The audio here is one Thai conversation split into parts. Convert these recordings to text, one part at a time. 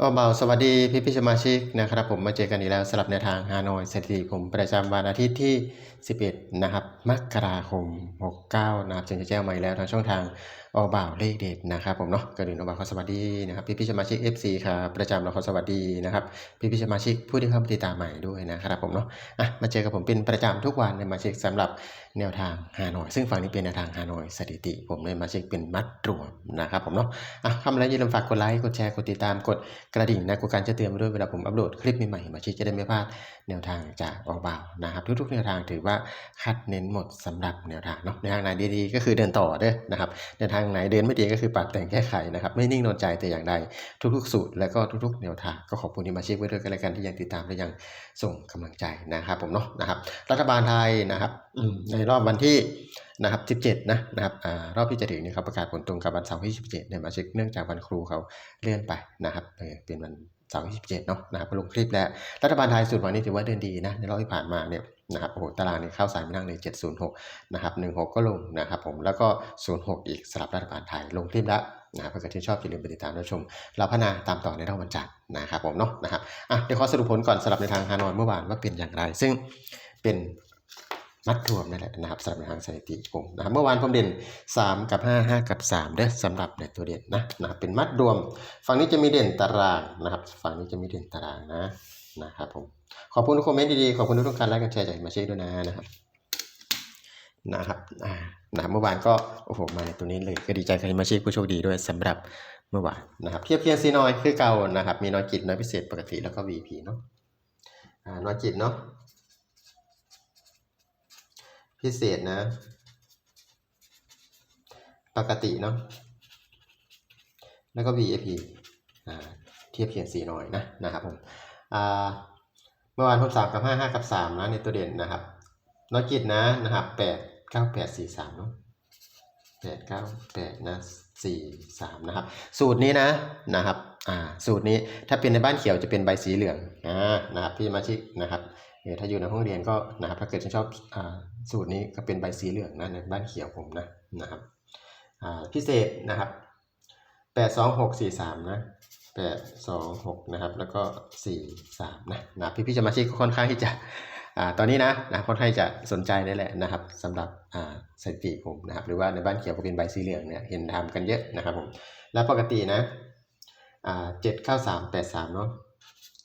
ก็เบาสวัสดีพี่พี่สมาชิกนะครับผมมาเจอกันอีกแล้วสำหรับในวทางฮานอยสถิติผมประจำวันอาทิตย์ที่ 11 นะครับ มกราคม 69 นะครับจึงจะแจ้งมาอีกแล้วทางช่องทางออบ่าวเลขเด็ดนะครับผมเนาะกระดิ่งออบ่าวขอสวัสดีนะครับพี่พี่สมาชิก FC ครับประจำเราขอสวัสดีนะครับพี่พี่สมาชิกผู้ที่เข้ามาติดตามใหม่ด้วยนะครับผมเนาะอะมาเจอกับผมเป็นประจำทุกวันในมาเช็คสำหรับแนวทางฮานอยซึ่งฝั่งนี้เป็นแนวทางฮานอยสถิติ ผมในมาเช็คเป็นมัดรวมนะครับผมเนาะอะทำอะไรอย่าลืมฝากกดไลค์กดแชร์กดติดตามกดกระดิ่งนะกูการจะเตือนมาด้วยเวลาผมอัปโหลดคลิปใหม่ๆมาชี้จะได้ไม่พลาดแนวทางจากออบ่าวนะครับทุกๆแนวทางถือว่าคัดเน้นหมดสำหรับแนวทางเนาะแนวทางไหนดีๆก็คือเดินต่อเด้อนะครับแนวทางไหนเดินไม่ดีก็คือปรับแต่งแก้ไขนะครับไม่นิ่งนอนใจแต่อย่างใดทุกๆสูตรและก็ทุกๆแนวทางก็ขอบคุณที่มาชี้ไว้ด้วยกันและกันที่ยังติดตามและยังส่งกำลังใจนะครับผมเนาะนะครับ รัฐบาลไทยนะครับในรอบวันที่นะครับ 17 นะนะครับอรอบที่จะถึงนี่เขาประกาศผลตรงกับวันเสาร์ที่ 17เนี่ยมาเช็คเนื่องจากวันครูเขาเลื่อนไปนะครับเออเป็นวัน เสาร์ที่17เนาะนะครับลงคลิปแล้ว รัฐบาลไทยสุดวันนี้ถือว่าเดินดีนะในรอบที่ผ่านมาเนี่ยนะครับโอ้โหตารางเนี่ยเข้าสายมานั่งเลย706 นะครับ 16 ก็ลงนะครับผมแล้วก็ 06 อีกสำหรับรัฐบาลไทยลงคลิปแล้วนะครับถ้าเกิดที่ชอบอย่าลืมไปติดตามรับชม เราพัฒนาตามต่อในรอบวันจันทร์นะครับผมเนาะนะครับอะเดี๋ยวขอสรุปผลก่อนสำหรับในทางฮานอยเมื่อวานว่าเป็นอย่างไร ซึ่งเป็น มัดรวมนั่นแหละนะครับสำหรับทางสถิติผมนะครับเมื่อวานผมเด่น 3 กับ 5 5 กับ3ด้อสำหรับในตัวเด่นนะนะครับเป็นมัดรวม ฝั่งนี้จะมีเด่นตารางนะครับ ฝั่งนี้จะมีเด่นตารางนะนะครับผมขอบคุณทุกคอมเมนต์ดีๆขอบคุณทุกการไลค์กันแชร์จากมาเช็คด้วยนะนะครับนะครับอ่านะเมื่อวานก็โอ้โหมาในตัวนี้เลยก็ดีใจกับมาเช็คผู้โชคดีด้วยสำหรับเมื่อวานนะครับเทียบเคียงซีนอยคือเก่านะครับ มีนอยจิตนอยพิเศษปกติแล้วก็ VP เนาะอ่านอยจิตเนาะ พิเศษนะ ปกติเนาะแล้วก็ VIP อ่าเทียบเคียงสีหน่อยนะนะครับผมเมื่อวานผมสามกับห้าห้ากับสามนะในตัวเด่นนะครับนอยจิตนะนะครับแปดเก้าแปดสี่สามเนาะแปดเก้าแปดนะสี่สามนะครับ สูตรนี้นะนะครับอ่าสูตรนี้ถ้าเป็นในบ้านเขียวจะเป็นใบสีเหลืองอ่านะครับพี่มาชิกนะครับ ถ้าอยู่ในห้องเรียนก็นะครับถ้าเกิดฉันชอบอสูตรนี้ก็เป็นใบสีเหลืองนะในบ้านเขียวผมนะนะครับพิเศษนะครับแปดสองหกสี่สามนะแปดสองหกนะครับแล้วก็สี่สามนะนะพี่พี่สมาชิกก็ค่อนข้างที่จะอตอนนี้นะนะค่อนข้างจะสนใจนี่แหละนะครับสำหรับสถิติผมนะครับหรือว่าในบ้านเขียวก็เป็นใบสีเหลืองเนี่ยเห็นทำกันเยอะนะครับผมแล้วปกตินะเจ็ดเก้าสามแปดสามเนาะ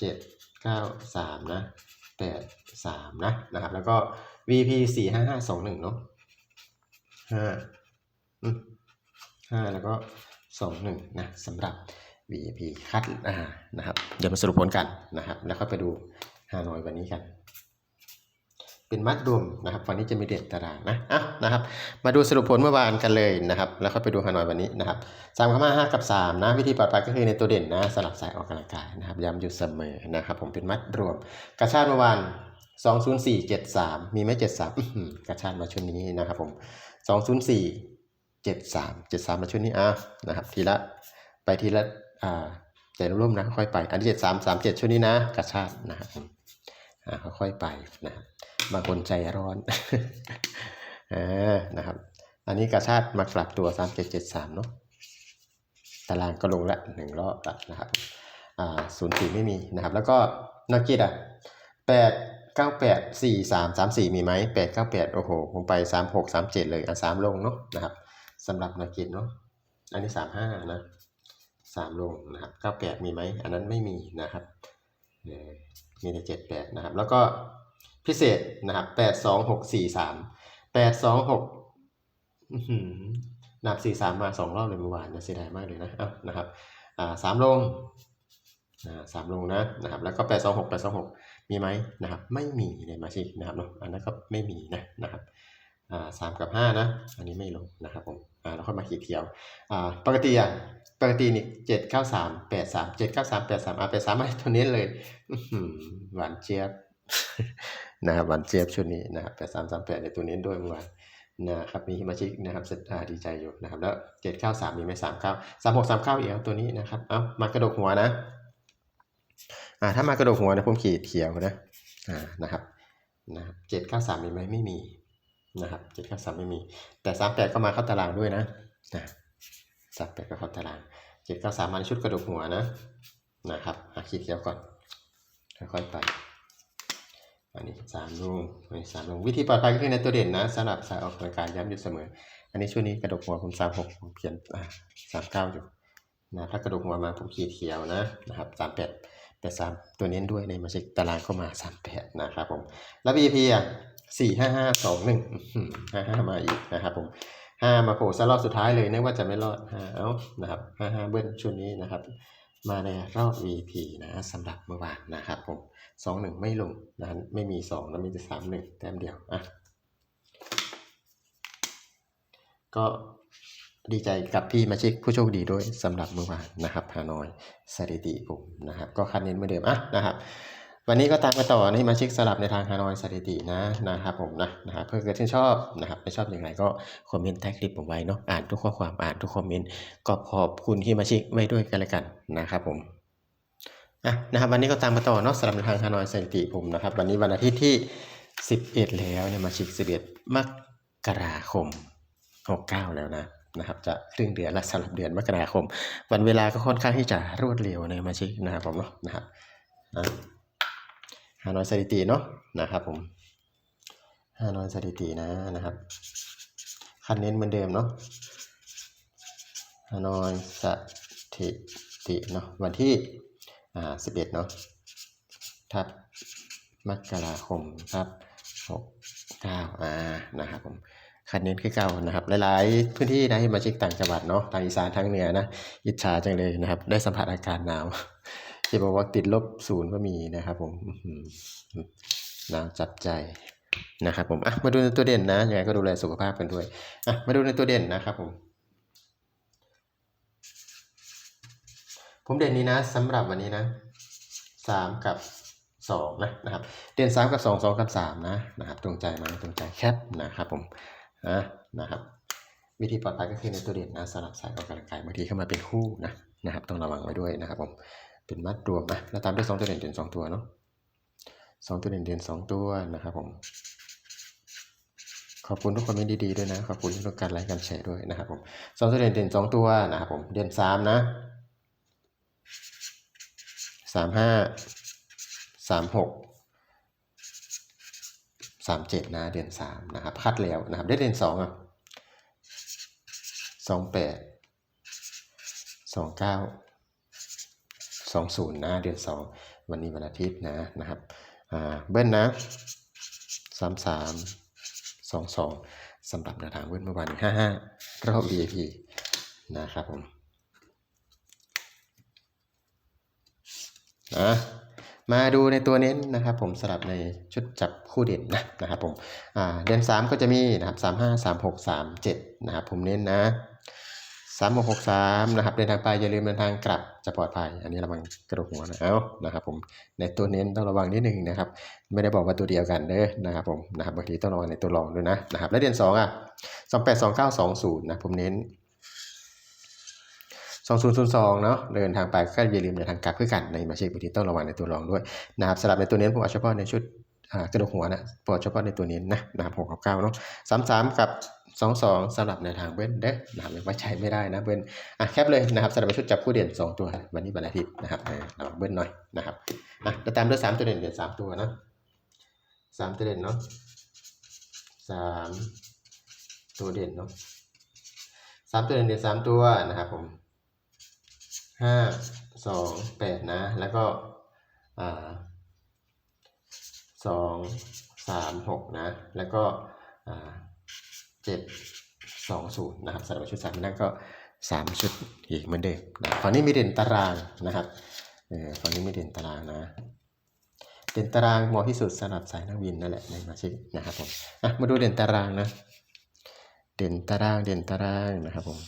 เจ็ดเก้าสามนะ แปดสามนะนะครับ แล้วก็ VP สี่ห้าห้าสองหนึ่งเนาะห้าห้าแล้วก็สองหนึ่งนะสำหรับ VP คัดนะครับ เดี๋ยวมาสรุปผลกันนะครับ แล้วก็ไปดูฮานอยวันนี้กัน เป็นมัดรวมนะครับฝั่งนี้จะมีเด่นตารางนะอะนะครับ มาดูสรุปผลเมื่อวานกันเลยนะครับ แล้วก็ไปดูฮานอยวันนี้นะครับสามกับห้าห้ากับสามนะ วิธีปลอดภัยก็คือในตัวเด่นนะสลับสายออกกำลังกายนะครับย้ำอยู่เสมอนะครับ ผมเป็นมัดรวม กระชากเมื่อวานสองศูนย์สี่เจ็ดสามมีไหมเจ็ดสามกระชากมาชุดนี้นะครับ ผมสองศูนย์สี่เจ็ดสามเจ็ดสามมาชุดนี้อะนะครับ ทีละไปทีละอ่าใจร่วมๆนะค่อยไป อันที่เจ็ดสามสามเจ็ดชุดนี้นะกระชากนะครับอ่าค่อยๆไปนะครับ บางคนใจร้อนอ่านะครับ อันนี้กระชาติมากลับตัว 3773 เนาะตารางก็ลงละหนึ่งรอบละนะครับอ่าศูนย์สี่ไม่มีนะครับ แล้วก็นอกกิจอะแปดเก้าแปดสี่สามสามสี่มีไหมแปดเก้าแปดโอ้โหผมไปสามหกสามเจ็ดเลยอะสามลงเนาะนะครับสำหรับนอกกิจเนาะอันนี้สามห้านะสามลงนะครับเก้าแปดมีไหมอันนั้นไม่มีนะครับเออมีแต่เจ็ดแปดนะครับ แล้วก็ พิเศษนะครับแปดสองหกสี่สามแปดสองหกนับสี่สามมาสองรอบเลยเมื่อวานนะเสียดายมากเลยนะเอานะครับอ่าสามลงอ่าสามลงนะนะครับแล้วก็แปดสองหกแปดสองหกมีไหมนะครับไม่มีในมาชิกนะครับเนาะอันนั้นก็ไม่มีนะนะครับอ่าสามกับห้านะอันนี้ไม่ลงนะครับผมอ่าแล้วค่อยมาขีดเขียวอ่าปกติอะปกตินี่เจ็ดเก้าสามแปดสามเจ็ดเก้าสามแปดสามอ่าแปดสามมาตัวนี้เลยหวานเจี๊ยบ นะครับวันเจียบชุดนี้นะครับแปดสามสามแปดในตัวนี้ด้วยเมื่อวานนะครับมีสมาชิกนะครับสุดอ่าดีใจอยู่นะครับแล้วเจ็ดเก้าสามมีไหมสามเก้าสามหกสามเก้าอีกแล้วตัวนี้นะครับเอามากระดกหัวนะอ่าถ้ามากระดกหัวนะผมขีดเขียวนะอ่านะครับนะครับเจ็ดเก้าสามมีไหมไม่มีนะครับเจ็ดเก้าสามไม่มี แต่สามแปดก็มาเข้าตารางด้วยนะนะสามแปดก็เข้าตารางเจ็ดเก้าสามมาในชุดกระดกหัวนะนะครับหาขีดเขียวก่อนค่อยๆไป อันนี้สามลงอันนี้สามลงวิธีปลอดภัยก็คือในตัวเด่นนะสำหรับสายออกกำลังกายย้ำอยู่เสมอ อันนี้ช่วงนี้กระดกหัวผมสามหกผมเขียนสามเก้าอยู่นะถ้ากระดกหัวมาผมขีดเขียวนะนะครับสามแปดแปดสามตัวเน้นด้วยในมาเช็คตารางเข้ามาสามแปดนะครับผมแล้ว VP อะสี่ห้าห้าสองหนึ่งห้าห้ามาอีกนะครับผมห้ามาโผล่ซะรอบสุดท้ายเลยนึกว่าจะไม่รอดห้าเอานะครับห้าห้าเบิ้ลช่วงนี้นะครับ มาในรอบ VP นะสำหรับเมื่อวานนะครับผมสองหนึ่งไม่ลงนะไม่มีสองแล้วมีแต่สามหนึ่งแต้มเดียวอะก็ดีใจกับพี่มาชิกผู้โชคดีด้วยสำหรับเมื่อวานนะครับฮานอยสถิติผมนะครับก็คันเน้นเหมือนเดิมอะนะครับ วันนี้ก็ตามมาต่อในมาชิกสลับในทางฮานอยสถิตินะนะครับผมนะนะครับเพื่อเกิดที่นชอบนะครับไม่ชอบอย่างไรก็คอมเมนต์ใต้คลิปผมไว้เนาะอ่านทุกข้อความอ่านทุกคอมเมนต์ก็ขอบคุณที่มาชิกไว้ด้วยกันแล้วกันนะครับผมอะนะครับวันนี้ก็ตามมาต่อเนาะสำหรับในทางฮานอยสถิติผมนะครับ วันนี้วันอาทิตย์ที่ 11 แล้วเนี่ยมาชิก 11 มกราคม 69 แล้วนะนะครับจะครึ่งเดือนและสำหรับเดือนมกราคม วันเวลาก็ค่อนข้างที่จะรวดเร็วในมาชิกนะครับผมเนาะนะครับอะ ฮานอยสถิติเนาะนะครับผมฮานอยสถิตินะนะครับคันเน้นเหมือนเดิมเนาะฮานอยสถิติเนาะวันที่อ่าสิบเอ็ดเนาะทับมกราคมครับหกเก้าอ่านะครับผมคันเน้นคือเก่านะครับหลายๆพื้นที่นะที่มาเช็คต่างจังหวัดเนาะทางอีสานทางเหนือนะอิจฉาจังเลยนะครับ ได้สัมผัสอากาศหนาว ที่บอกว่าติดลบศูนย์ก็มีนะครับผมนาจับใจนะครับผมอะมาดูในตัวเด่นนะยังไงก็ดูแลสุขภาพกันด้วยอะมาดูในตัวเด่นนะครับผมผมเด่นนี้นะสำหรับวันนี้นะสามกับสองนะนะครับ เด่นสามกับสองสองกับสามนะนะครับ ตรงใจไหมตรงใจแคปนะครับผมอะนะครับ วิธีปลอดภัยก็คือในตัวเด่นนะสำหรับสายออกกำลังกายบางทีเข้ามาเป็นคู่นะนะครับ ต้องระวังไว้ด้วยนะครับผม เป็นมัดรวมอะแล้วตามด้วยสองตัวเด่นเด่นสองตัวเนาะสองตัวเด่นเด่นสองตัวนะครับผม ขอบคุณทุกคอมเมนดีๆด้วยนะ ขอบคุณทุกการไลค์การแชร์ด้วยนะครับผมสองตัวเด่นเด่นสองตัวนะครับผม เด่นสามนะสามห้าสามหกสามเจ็ดนะเด่นสามนะครับคัดแล้วนะครับได้เด่นสองอะสองแปดสองเก้า สองศูนย์นะเดือนสองวันนี้วันอาทิตย์นะนะครับเบิ้ลนะสามสามสองสองสำหรับแนวทางเบิ้ลเมื่อวานห้าห้ารอบ VIP นะครับผมนะมาดูในตัวเน้นนะครับผมสลับในชุดจับคู่เด่นนะนะครับผมเดือนสามก็จะมีนะครับสามห้าสามหกสามเจ็ดนะครับผมเน้นนะ สามหกหกสามนะครับเดินทางไปอย่าลืมเดินทางกลับจะปลอดภัย อันนี้ระวังกระดูกหัวนะเอานะครับผมในตัวเน้นต้องระวังนิดนึงนะครับ ไม่ได้บอกว่าตัวเดียวกันเด้อนะครับผมนะครับบางทีต้องระวังในตัวรองด้วยนะนะครับ และเดือนสองอะสองแปดสองเก้าสองศูนย์นะผมเน้นสองศูนย์ศูนย์สองเนาะเดินทางไปก็อย่าลืมเดินทางกลับเพื่อกันในมาเช็คบางทีต้องระวังในตัวรองด้วยนะครับสำหรับในตัวเน้นผมเอาเฉพาะในชุดกระดูกหัวนะปลอดเฉพาะในตัวเน้นนะนะครับหกกับเก้าเนาะสามสามกับ สองสองสลับในทางเบิ้ลเด้นะครับไว้ใช้ไม่ได้นะเบิ้ลอะแคปเลยนะครับสำหรับชุดจับคู่เด่นสองตัว วันนี้วันอาทิตย์นะครับเระวังเบิ้ลหน่อยนะครับอะแล้วตามด้วยสามตัวเด่นเด่นสามตัวนะสามตัวเด่นเนาะสามตัวเด่นเนาะสามตัวเด่นเด่นสามตัวนะครับผมห้าสองแปดนะ แล้วก็อ่าสองสามหกนะ แล้วก็อ่า เจ็ดสองศูนย์นะครับสำหรับชุดสามนั่นก็สามชุดอีกเหมือนเดิมนะฝั่งนี้มีเด่นตารางนะครับเออฝั่งนี้มีเด่นตารางนะ เด่นตารางเหมาะที่สุดสำหรับสายนักบินนั่นแหละในมาชิกนะครับผมอะมาดูเด่นตารางนะ เด่นตารางเด่นตารางนะครับผม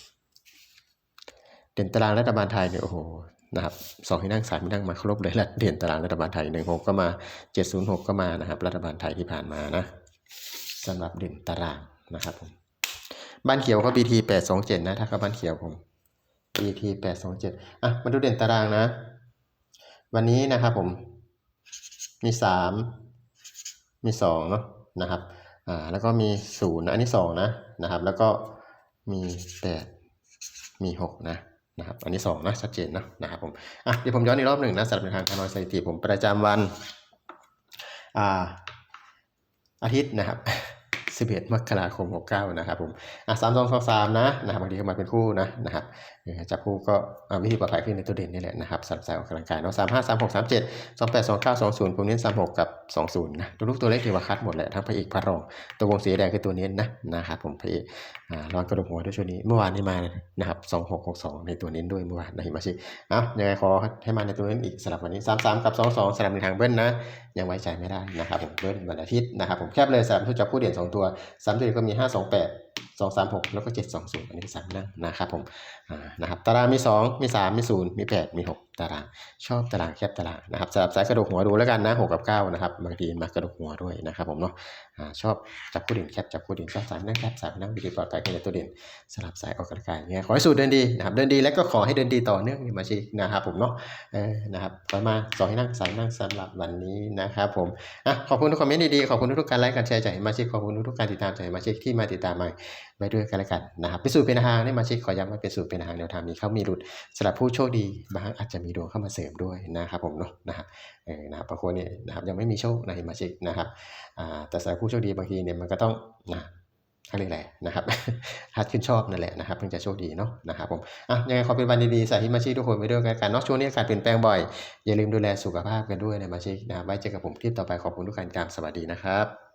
เด่นตารางรัฐบาลไทยเนี่ยโอ้โหนะครับสองที่นั่งสามที่นั่งมาครบเลยละเด่นตารางรัฐบาลไทยหนึ่งหกก็มาเจ็ดศูนย์หกก็มานะครับรัฐบาลไทยที่ผ่านมานะสำหรับเด่นตาราง นะครับผมบ้านเขียวก็ BT แปดสองเจ็ดนะถ้าเขาบ้านเขียวผม BT แปดสองเจ็ดอะมาดูเด่นตารางนะ วันนี้นะครับผมมีสามมีสองเนาะนะครับอ่าแล้วก็มีศูนย์นะอันนี้สองนะนะครับ แล้วก็มีแปดมีหกนะนะครับอันนี้สองนะชัดเจนนะนะครับผมอะเดี๋ยวผมย้อนอีกรอบหนึ่งนะสำหรับทางการนอยสถิติผมประจำวันอ่าอาทิตย์นะครับ 11 มกราคม 69 นะครับผมอะ3 2 2 3นะนะครับบางทีก็มาเป็นคู่นะนะครับจับคู่ก็วิธีปลอดภัยขึ้นในตัวเด่นนี่แหละนะครับสำหรับสายออกกำลังกายเนาะ3 5 3 6 3 7 2 8 2 9 2 0ผมเน้น36กับ20นะตัวลูกตัวเล็กถือว่าคัดหมดแหละทั้งพระเอกพระรอง ตัววงสีแดงคือตัวเน้นนะนะครับผมพระเอกอ่าร้อนกระดูกหัวด้วยช่วงนี้เมื่อวานนี้มานะครับ2662ในตัวเน้นด้วยเมื่อวานนะเห็นไหมชิอ้ายังไงขอให้มาในตัวเน้นอีกสำหรับวันนี้33กับ22สำหรับในทางเบิ้ลนะยังไว้ใจไม่ได้นะครับผมเบิ้ลวันอาทิตย์นะครับผมแคบเลยสามผู้จับผู้เด่นสองตัวสามตัวเด่นก็มีห้าสองแปดสองสามหกแล้วก็เจ็ดสองศูนย์อันนี้สามนั่งนะครับผมนะครับตารางมีสองมีสามมีศูนย์มีแปดมีหก ตาราง ชอบตารางแคบตารางนะครับสำหรับสายกระดูกหัวดูแล้วกันนะหกกับเก้านะครับบางทีมากระดูกหัวด้วยนะครับผมเนาะชอบจับผู้เด่นแคบจับผู้เด่นชอบสามนั่งแคบสามนั่งวิธีปลอดภัยกันในตัวเด่นสำหรับสายออกกำลังกายเนี่ยขอให้สูตรเดินดีนะครับเดินดีแล้วก็ขอให้เดินดีต่อเนื่องนะมาชีนะครับผมเนาะนะครับต่อมาสองให้นั่งสามนั่งสำหรับวันนี้นะครับผมอะขอบคุณทุกคอมเมนต์ดีๆขอบคุณทุกการไลค์การแชร์จากมาชิขอบคุณทุกการติดตามจากมาชิที่มาติดตามมา ไปด้วยกันแล้วกันนะครับเป็นสูตรเป็นทางนี่มาชิกขอย้ำว่าเป็นสูตรเป็นทางแนวทางมีเข้ามีหลุดสำหรับผู้โชคดีบางอาจจะมีดวงเข้ามาเสริมด้วยนะครับผมเนาะนะครับเออนะครับบางคนเนี่ยนะครับยังไม่มีโชคในมาชิกนะครับอ่าแต่สำหรับผู้โชคดีบางทีเนี่ยมันก็ต้องนะเขาเรียกอะนะครับฮัดขึ้นชอบนั่นแหละนะครับเพิ่งจะโชคดีเนาะนะครับผมอะยังไงขอเป็นวันดีๆใส่ที่มาชิกทุกคนไปด้วยกันเนาะช่วงนี้อากาศเปลี่ยนแปลงบ่อยอย่าลืมดูแลสุขภาพกันด้วยนะมาชิกนะไว้เจอกับผมคลิปต่อไปขอบคุณทุกการติดตามสวัสดีนะครับ